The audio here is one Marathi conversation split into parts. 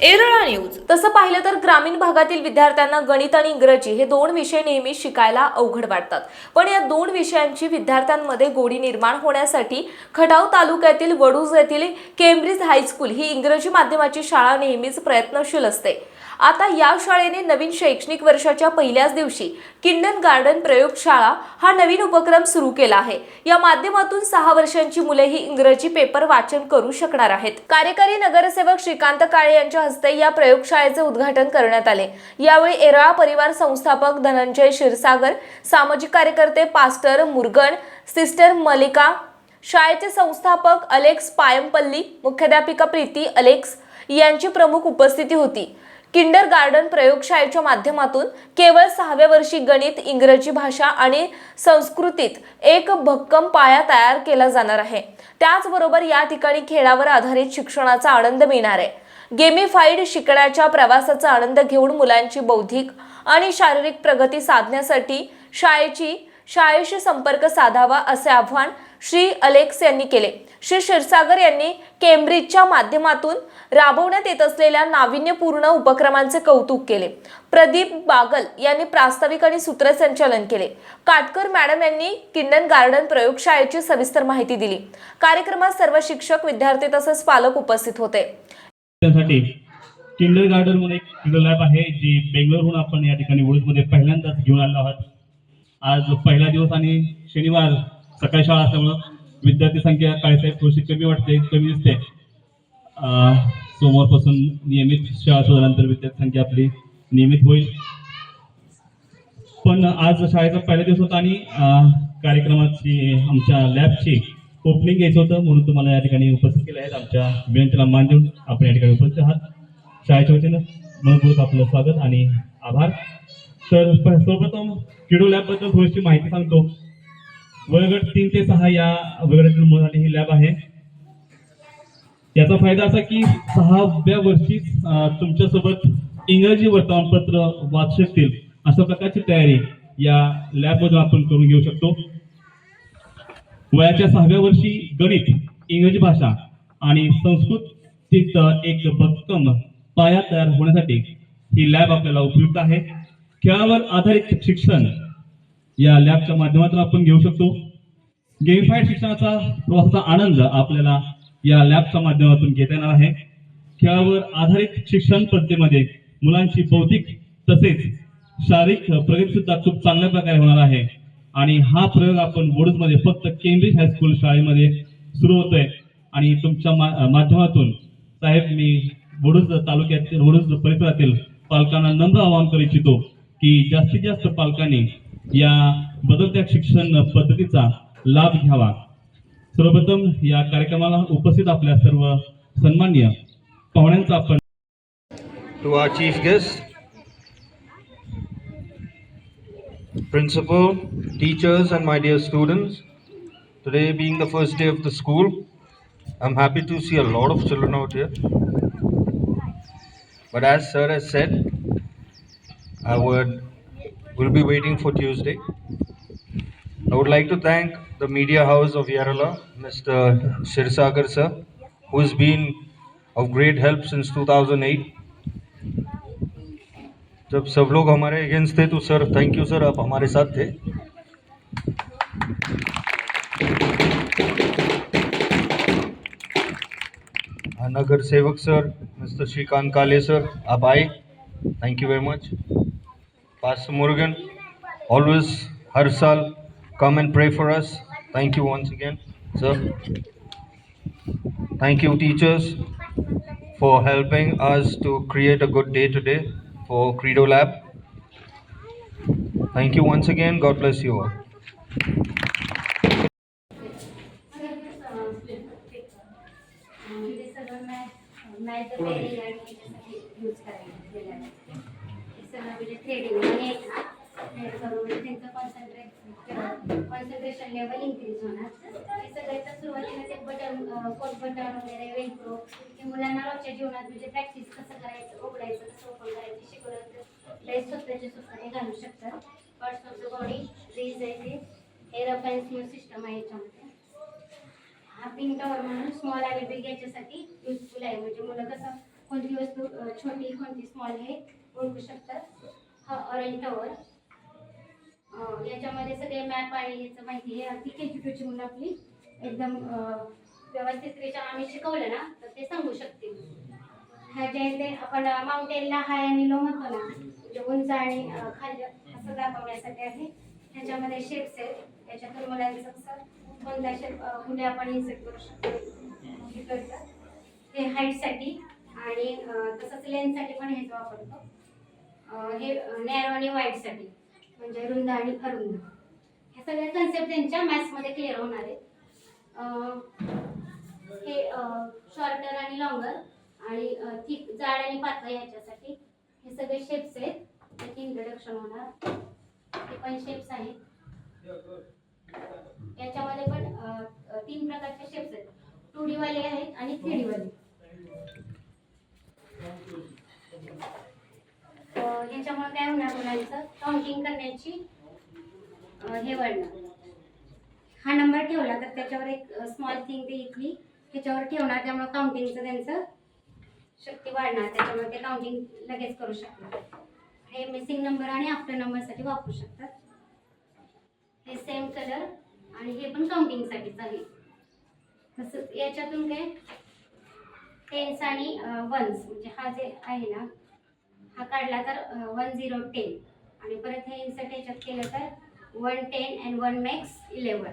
एरळा न्यूज. तसं पाहिलं तर ग्रामीण भागातील विद्यार्थ्यांना गणित आणि इंग्रजी हे दोन विषय नेहमी शिकायला अवघड वाटतात. पण या दोन विषयांची विद्यार्थ्यांमध्ये गोडी निर्माण होण्यासाठी खटाव तालुक्यातील वडूज येथील केम्ब्रिज हायस्कूल ही इंग्रजी माध्यमाची शाळा नेहमीच प्रयत्नशील असते. आता या शाळेने नवीन शैक्षणिक वर्षाच्या पहिल्याच दिवशी किंडन गार्डन प्रयोगशाळा हा नवीन उपक्रम सुरू केला आहे. या माध्यमातून सहा वर्षांची मुले ही इंग्रजी पेपर वाचन करू शकणार आहेत. कार्यकारी नगरसेवक श्रीकांत काळे यांच्या हस्ते या प्रयोगशाळेचे उद्घाटन करण्यात आले. यावेळी एराळा परिवार संस्थापक धनंजय क्षीरसागर सामाजिक कार्यकर्ते पास्टर मुरगण सिस्टर मलिका शाळेचे संस्थापक अलेक्स पायमपल्ली मुख्याध्यापिका प्रीती अलेक्स यांची प्रमुख उपस्थिती होती. किंडर गार्डन प्रयोगशाळेच्या माध्यमातून केवळ सहाव्या वर्षी गणित इंग्रजी भाषा आणि संस्कृतीत एक भक्कम पाया तयार केला जाणार आहे. त्याचबरोबर या ठिकाणी खेळावर आधारित शिक्षणाचा आनंद मिळणार आहे. गेमिफाईड शिकण्याच्या प्रवासाचा आनंद घेऊन मुलांची बौद्धिक आणि शारीरिक प्रगती साधण्यासाठी शाळेची शाळेशी संपर्क साधावा असे आव्हान श्री अलेक्स यांनी केले. श्री क्षीरसागर यांनी केम्ब्रिजच्या माध्यमातून राबवण्यात येत असलेल्या नाविन्यपूर्ण उपक्रमांचे कौतुक केले. प्रदीप बागल यांनी प्रास्ताविक आणि सूत्रसंचालन केले. काटकर मॅडम यांनी किंडन गार्डन प्रयोगशाळेची सविस्तर माहिती दिली. कार्यक्रमात सर्व शिक्षक विद्यार्थी तसेच पालक उपस्थित होते. त्यासाठी किंडर गार्डन म्हणून एक किंडर लॅब आहे जी बेंगलोरहून आपण या ठिकाणी वडूजमध्ये पहिल्यांदाच घेऊन आलो आहोत. आज पहिला दिवस आणि शनिवार सकाळी शाळा असल्यामुळं विद्यार्थी संख्या काळेसाहेब थोडीशी कमी वाटते कमी दिसते. सोमवारपासून नियमित शाळा सुधारल्यानंतर विद्यार्थी संख्या आपली नियमित होईल. पण आज शाळेचा पहिला दिवस होता आणि कार्यक्रमाची आमच्या लॅबची ओपनिंग घ्यायचं होतं म्हणून तुम्हाला या ठिकाणी उपस्थित केलं आहे. आमच्या विनंतीला मान देऊन आपण या ठिकाणी उपस्थित आहात. शाळेच्या वतीनं मनपूर्वक आपलं स्वागत आणि आभार. तर सर्वप्रथम किडो लॅबबद्दल थोडीशी माहिती सांगतो. वयगट तीन ते सहा या वयोगटातील मुलांसाठी ही लॅब आहे. याचा फायदा असा की सहाव्या वर्षी तुमच्यासोबत इंग्रजी वर्तमानपत्र वाचू शकतील अशा प्रकारची तयारी या लॅबमधून आपण करून घेऊ शकतो. वयाच्या सहाव्या वर्षी गणित इंग्रजी भाषा आणि संस्कृतीत एक भक्कम पाया तयार होण्यासाठी ही लॅब आपल्याला उपयुक्त आहे. खेळावर आधारित शिक्षण या लॅबच्या माध्यमातून आपण घेऊ शकतो. गेमिफाईड शिक्षणाचा प्रवासाचा आनंद आपल्याला या लॅबच्या माध्यमातून घेता येणार आहे. खेळावर आधारित शिक्षण पद्धतीमध्ये मुलांची बौद्धिक तसेच शारीरिक प्रगती सुद्धा खूप चांगल्या प्रकारे होणार आहे. आणि हा प्रयोग आपण वडूजमध्ये फक्त केम्ब्रिज हायस्कूल शाळेमध्ये सुरू होतोय. आणि तुमच्या मा- माध्यमातून साहेब मी वडूज तालुक्यातील वडूज परिसरातील पालकांना नम्र आवाहन करू इच्छितो की जास्तीत जास्त पालकांनी या बदलत्या शिक्षण पद्धतीचा लाभ घ्यावा. सर्वप्रथम या कार्यक्रमाला उपस्थित आपल्या सर्व सन्मान्य पाहुण्यांचा आपण to our chief guest, principal, teachers, and my dear students. Today being the first day of the school, I'm happy to see a lot of children out here. But as sir has said, I would will be waiting for Tuesday. I would like to thank the media house of Yarala, Mr. Shirsagar sir, who has been of great help since 2008. जब सब लोग हमारे अगेंस्ट थे तो सर थैंक यू सर आप हमारे साथ थे। नगर सेवक सर मिस्टर श्रीकांत काले सर आप आए। थैंक यू वेरी मच पास मुर्गन ऑलवेज हर साल come and pray for us thank you once again sir thank you teachers for helping us to create a good day today for Credo Lab. Thank you once again. God bless you all. ते सगळं मॅथ मॅथ पेरिंग आणि त्याच्यासाठी यूज करायचं गेलं ते सगळं म्हणजे थ्रेडिंग आणि थ्रेड करून त्यांचं कॉन्सन्ट्रेट concentration level increase होणार. हे सगळ्याच्या सुरुवातीला ते बटन कोट बटन वगैरे वेल्क्रो हे मुलांना रोजच्या जीवनात म्हणजे प्रॅक्टिस कसं करायचं उघडायचं कसं ओपन करायचं शिकवलं तर ते स्वतःचे स्वतः घालू शकतात. Parts of the body freeze आहे ते. एअर पेन्सिल सिस्टम आहे याच्यामध्ये. हा पिंक टॉवर म्हणून स्मॉल आणि बिग याच्यासाठी युजफुल आहे. म्हणजे मुलं कसं कोणती वस्तू छोटी कोणती स्मॉल हे ओळखू शकतात. हा ऑरेंज टॉवर याच्यामध्ये सगळे मॅप आहे याचं माहिती आहे. ती के जी टूची मुलं आपली एकदम व्यवस्थित व्यवस्थितरित्या आम्ही शिकवलं ना तर ते सांगू शकतील. हा जे ते आपण माउंटेनला हाय आणि लो म्हणतो ना म्हणजे उंच आणि खाली असं दाखवण्यासाठी आहे. ह्याच्यामध्ये शेप्स आहेत. याच्यातून मुलांचं कसं कोणत्या शेप कुठे आपण इन्सेट करू शकतो. हे हाईटसाठी आणि तसंच लेनसाठी पण हेच वापरतो. हे नॅरो आणि वाईटसाठी म्हणजे रुंद आणि अरुंद. ह्या सगळ्या कन्सेप्ट त्यांच्या मॅथ्समध्ये क्लिअर होणार आहेत. हे शॉर्टर आणि लॉंगर आणि थिक जाड आणि पातळ याच्यासाठी हे सगळे शेप्स आहेत. त्याचे इंट्रोडक्शन होणार. हे पण शेप्स आहेत. याच्यामध्ये पण तीन प्रकारचे शेप्स आहेत. टू डी वाले आहेत आणि थ्री डी वाले. अ, याच्यामुळे काय होणार मुलांचं? काउंटिंग करण्याची हे वाढणार. हा नंबर ठेवला तर त्याच्यावर एक स्मॉल थिंग ते इथली त्याच्यावर ठेवणार त्यामुळे काउंटिंगचं त्यांचं शक्ती वाढणार. त्याच्यामुळे ते काउंटिंग लगेच करू शकतात हे मिसिंग नंबर आणि आफ्टर नंबरसाठी वापरू शकतात. हे सेम कलर आणि हे पण काउंटिंगसाठीच आहे तसंच याच्यातून काय? टेन्स आणि वन्स म्हणजे हा जे आहे ना हा काढला तर वन झिरो टेन आणि परत हे इन्सर्ट याच्यात केलं तर one ten and one max eleven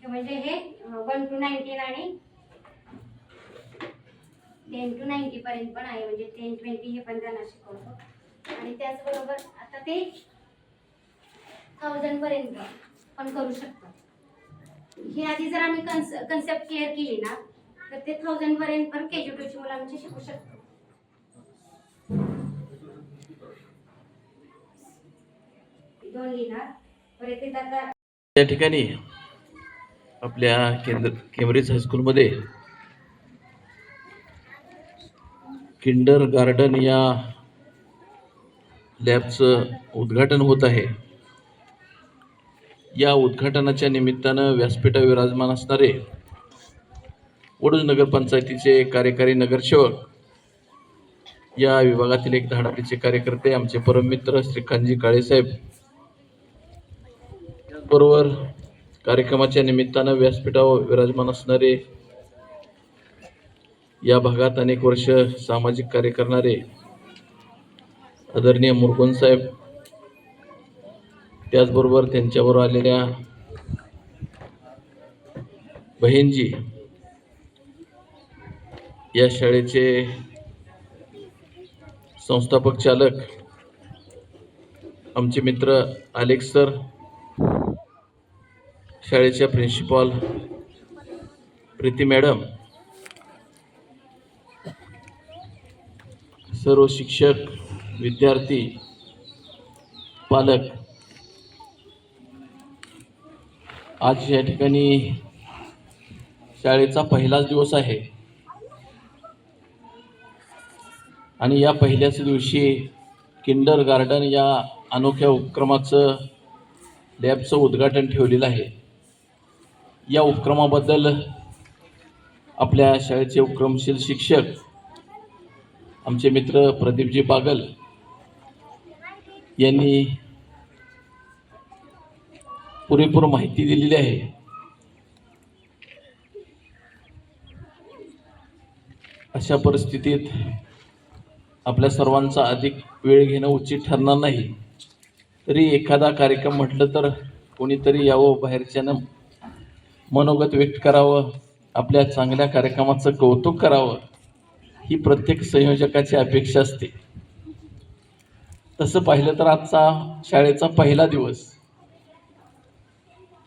हे म्हणजे हे वन टू नाईन्टीन आणि टेन टू नाईन्टी पर्यंत पण आहे. म्हणजे टेन ट्वेंटी हे पण त्यांना शिकवतो. आणि त्याचबरोबर आता ते थाउजंड पर्यंत पण करू शकतात ही आधी जर आम्ही कन्स कन्सेप्ट क्लिअर केली ना तर ते थाउजंड पर्यंत पण के जी टूची मुलं आमची शिकू शकतो दोन लिहिणार परत येतात आता या ठिकाणी आपल्या केंद्र केम्ब्रिज हायस्कूलमध्ये किंडर गार्डन या लॅबचं उद्घाटन होत आहे. या उद्घाटनाच्या निमित्तानं व्यासपीठा विराजमान असणारे वडूज नगरपंचायतीचे कार्यकारी नगरसेवक या विभागातील एक धाडापीचे कार्यकर्ते आमचे परममित्र श्रीकांतजी काळेसाहेब बरोबर कार्यक्रमाच्या निमित्तानं व्यासपीठावर विराजमान असणारे या भागात अनेक वर्ष सामाजिक कार्य करणारे आदरणीय मुरगुन साहेब त्याचबरोबर त्यांच्याबरोबर आलेल्या बहिणजी या शाळेचे संस्थापक चालक आमचे मित्र आलेख सर शाळेच्या प्रिन्सिपॉल प्रीती मॅडम सर्व शिक्षक विद्यार्थी पालक आज या ठिकाणी शाळेचा पहिलाच दिवस आहे. आणि या पहिल्याच दिवशी किंडर गार्डन या अनोख्या उपक्रमाचं लॅबचं उद्घाटन ठेवलेलं आहे. या उपक्रमाबद्दल आपल्या शाळेचे उपक्रमशील शिक्षक आमचे मित्र प्रदीपजी बागल यांनी पुरेपूर माहिती दिलेली आहे. अशा परिस्थितीत आपल्या सर्वांचा अधिक वेळ घेणं उचित ठरणार नाही. तरी एखादा कार्यक्रम म्हटलं तर कोणीतरी यावं बाहेरच्यानं मनोगत व्यक्त करावं आपल्या चांगल्या कार्यक्रमाचं कौतुक करावं ही प्रत्येक संयोजकाची अपेक्षा असते. तसं पाहिलं तर आजचा शाळेचा पहिला दिवस.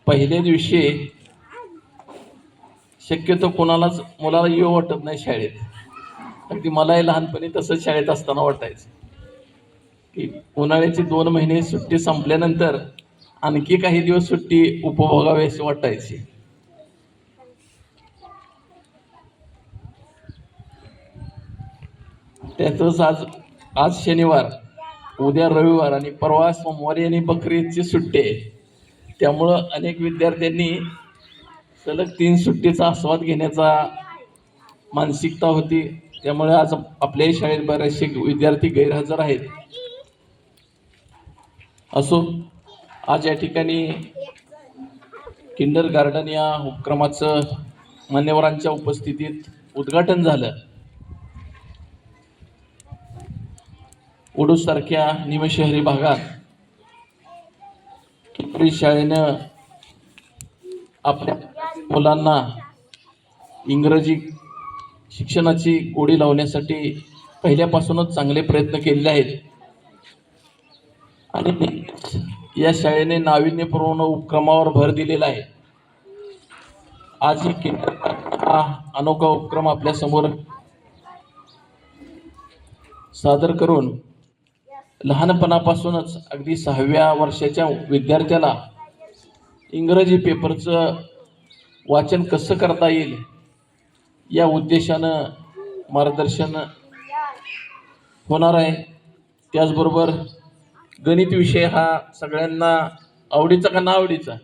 पहिल्या दिवशी शक्यतो कोणालाच मुलाला येऊ वाटत नाही शाळेत. अगदी मलाही लहानपणी तसंच शाळेत असताना वाटायचं. की उन्हाळ्याची दोन महिने सुट्टी संपल्यानंतर आणखी काही दिवस सुट्टी उपभोगावी अशी वाटायची. त्यातच आज आज शनिवार. उद्या रविवार आणि परवा सोमवारी आणि बकरीदची सुट्टी आहे. त्यामुळं अनेक विद्यार्थ्यांनी सलग तीन सुट्टीचा आस्वाद घेण्याचा मानसिकता होती. त्यामुळे आज आपल्याही शाळेत बरेचसे विद्यार्थी गैरहजर आहेत. असो आज या ठिकाणी किंडर गार्डन या उपक्रमाचं मान्यवरांच्या उपस्थितीत उद्घाटन झालं. उडूसारख्या निमशहरी भागात किंबरी शाळेनं आपल्या मुलांना इंग्रजी शिक्षणाची गोडी लावण्यासाठी पहिल्यापासूनच चांगले प्रयत्न केलेले आहेत. आणि या शाळेने नाविन्यपूर्ण उपक्रमावर भर दिलेला आहे. आज ही हा अनोखा उपक्रम आपल्यासमोर सादर करून लहानपणापासूनच अगदी सहाव्या वर्षाच्या विद्यार्थ्याला इंग्रजी पेपरचं वाचन कसं करता येईल या उद्देशानं मार्गदर्शन होणार आहे. त्याचबरोबर गणित विषय हा सगळ्यांना आवडीचा का ना आवडीचा.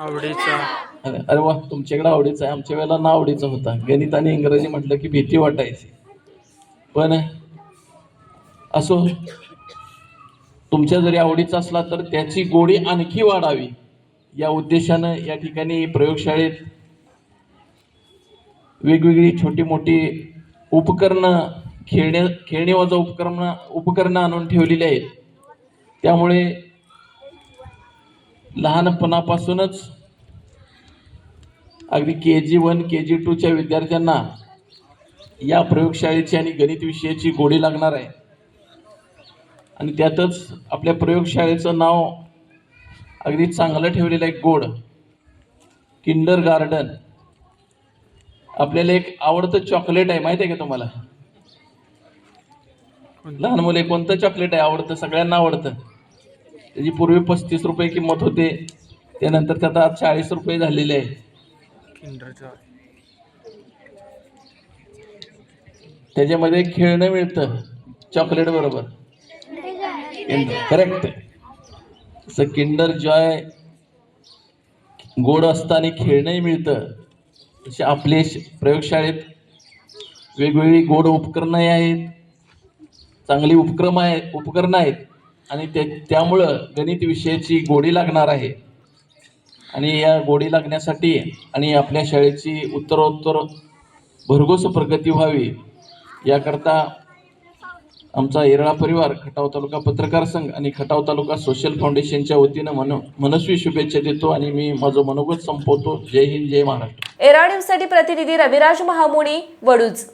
आवडीचा अरे वा तुमच्याकडे आवडीचा आहे. आमच्या वेळेला ना आवडीचा होता. गणित आणि इंग्रजी म्हटलं की भीती वाटायची. पण असो तुमच्या जरी आवडीचा असला तर त्याची गोडी आणखी वाढावी. या उद्देशानं या ठिकाणी प्रयोगशाळेत वेगवेगळी छोटी मोठी उपकरणं खेळण्या खेळणी वाजा उपकरणं उपकरणं आणून ठेवलेली आहेत. त्यामुळे लहानपणापासूनच अगदी के जी वन के जी टूच्या विद्यार्थ्यांना या प्रयोगशाळेची आणि गणित विषयाची गोडी लागणार आहे. आणि त्यातच आपल्या प्रयोगशाळेचं नाव अगदी चांगलं ठेवलेलं आहे गोड. किंडर गार्डन आपल्याला एक आवडतं चॉकलेट आहे माहिती आहे का तुम्हाला? लहान मुले कोणतं चॉकलेट आहे आवडतं? सगळ्यांना आवडतं. त्याची पूर्वी पस्तीस रुपये किंमत होते. त्यानंतर त्यात आज चाळीस रुपये झालेले आहे. त्याच्यामध्ये खेळणं मिळतं. चॉकलेट बरोबर. करेक्ट स किंडर जॉय गोड असतं आणि खेळणंही मिळतं. तसे आपले श- प्रयोगशाळेत वेगवेगळी गोड उपकरणंही आहेत. चांगली उपक्रम आहे उपकरणं आहेत. आणि ते त्यामुळं गणित विषयाची गोडी लागणार आहे. आणि या गोडी लागण्यासाठी आणि आपल्या शाळेची उत्तरोत्तर भरघोस प्रगती व्हावी याकरता आमचा येरळा परिवार खटाव तालुका पत्रकार संघ आणि खटाव तालुका सोशल फाउंडेशनच्या वतीनं मन मनस्वी शुभेच्छा देतो आणि मी माझं मनोगत संपवतो. जय हिंद जय महाराष्ट्र. एरा न्यूजसाठी प्रतिनिधी रविराज महामुनी वडूज.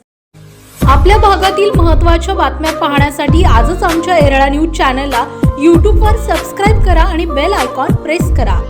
आपल्या भागातील महत्त्वाच्या बातम्या पाहण्यासाठी आजच आमच्या एरळा न्यूज चॅनलला यूट्यूबवर सबस्क्राईब करा आणि बेल आयकॉन प्रेस करा.